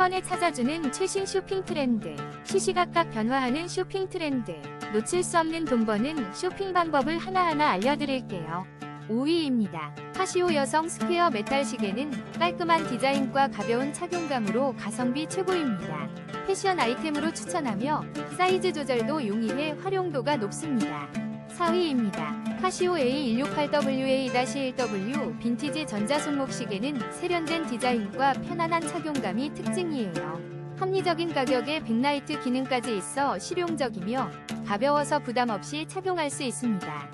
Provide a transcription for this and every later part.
번에 찾아주는 최신 쇼핑 트렌드. 시시각각 변화하는 쇼핑 트렌드. 놓칠 수 없는 돈 버는 쇼핑 방법을 하나하나 알려드릴게요. 5위입니다. 카시오 여성 스퀘어 메탈 시계는 깔끔한 디자인과 가벼운 착용감으로 가성비 최고입니다. 패션 아이템으로 추천하며 사이즈 조절도 용이해 활용도가 높습니다. 4위입니다. 카시오 A168WA-1W 빈티지 전자 손목 시계는 세련된 디자인과 편안한 착용감이 특징이에요. 합리적인 가격에 백라이트 기능까지 있어 실용적이며 가벼워서 부담 없이 착용할 수 있습니다.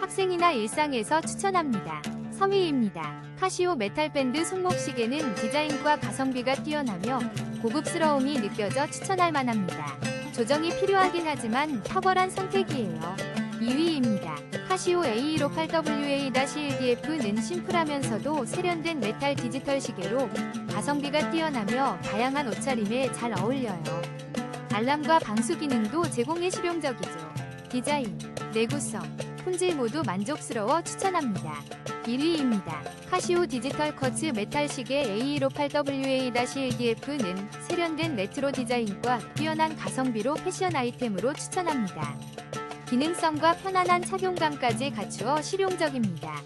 학생이나 일상에서 추천합니다. 3위입니다. 카시오 메탈밴드 손목 시계는 디자인과 가성비가 뛰어나며 고급스러움이 느껴져 추천할 만합니다. 조정이 필요하긴 하지만 탁월한 선택이에요. 2위입니다. 카시오 A158WA-1DF는 심플하면서도 세련된 메탈 디지털 시계로 가성비가 뛰어나며 다양한 옷차림에 잘 어울려요. 알람과 방수 기능도 제공해 실용적이죠. 디자인, 내구성, 품질 모두 만족스러워 추천합니다. 1위입니다. 카시오 디지털 커츠 메탈 시계 A158WA-1DF는 세련된 레트로 디자인과 뛰어난 가성비로 패션 아이템으로 추천합니다. 기능성과 편안한 착용감까지 갖추어 실용적입니다.